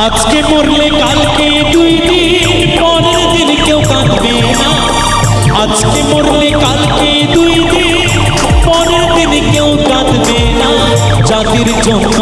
আজকে মরলে কালকে দুই দিন পরের দিন কেউ কাঁদবে না আজকে মরলে কালকে দুই দিন পরের দিন কেউ কাঁদবে না জাতির জন্য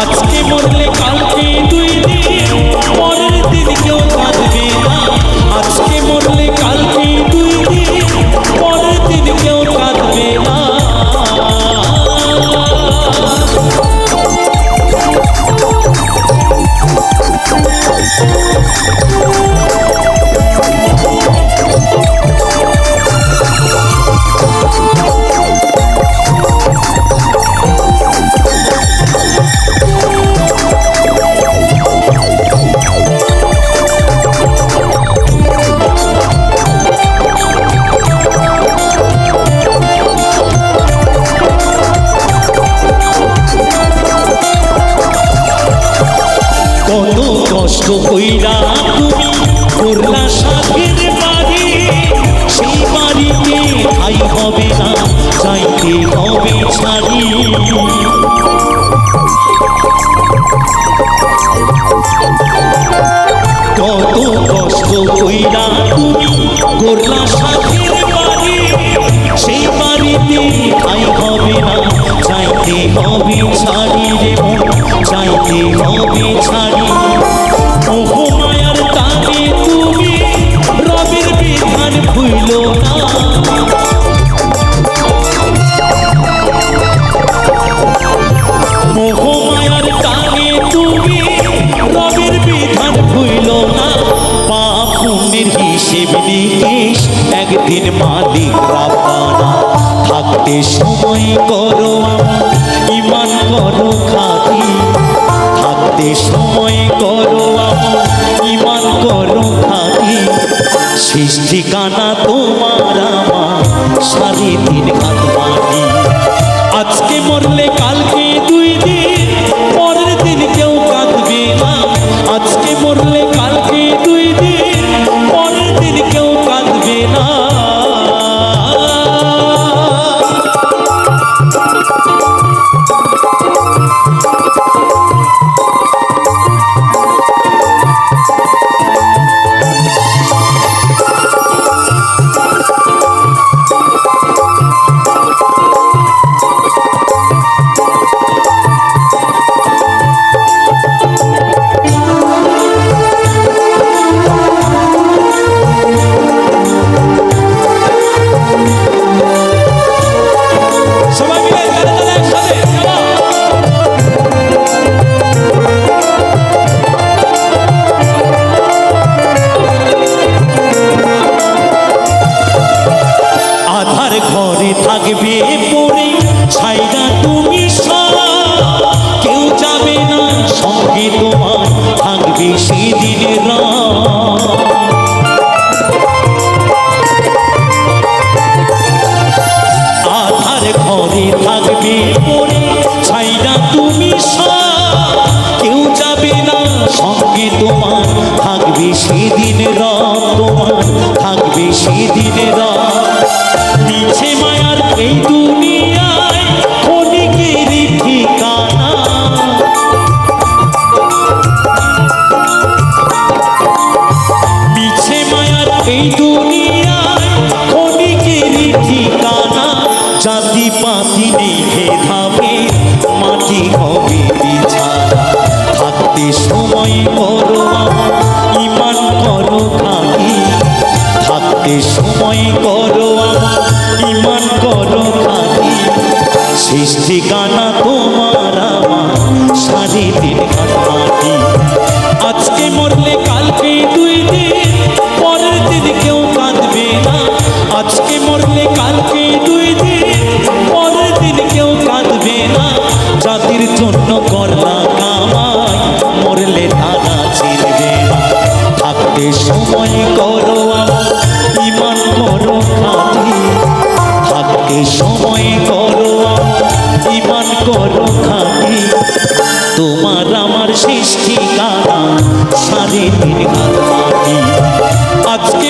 আজকে মরলে খোলা সাথীর বাড়ি। সেই বাড়িতে ঠাই হবে না চাইতে হবে ছাড়ি রে মন চাইতে হবে ছাড়ি এ সময় করো ইমান করো খাতি থাকতে সময় করো ইমান করো খাতি শেষ ঠিকানা তোমার আমার, সাড়ে তিন হাত আজকে মরলে que vive. শেষ ঠিকানা তো করো খাতি তোমার আমার সৃষ্টি কারা? সাড়ে তিন হাত আজকে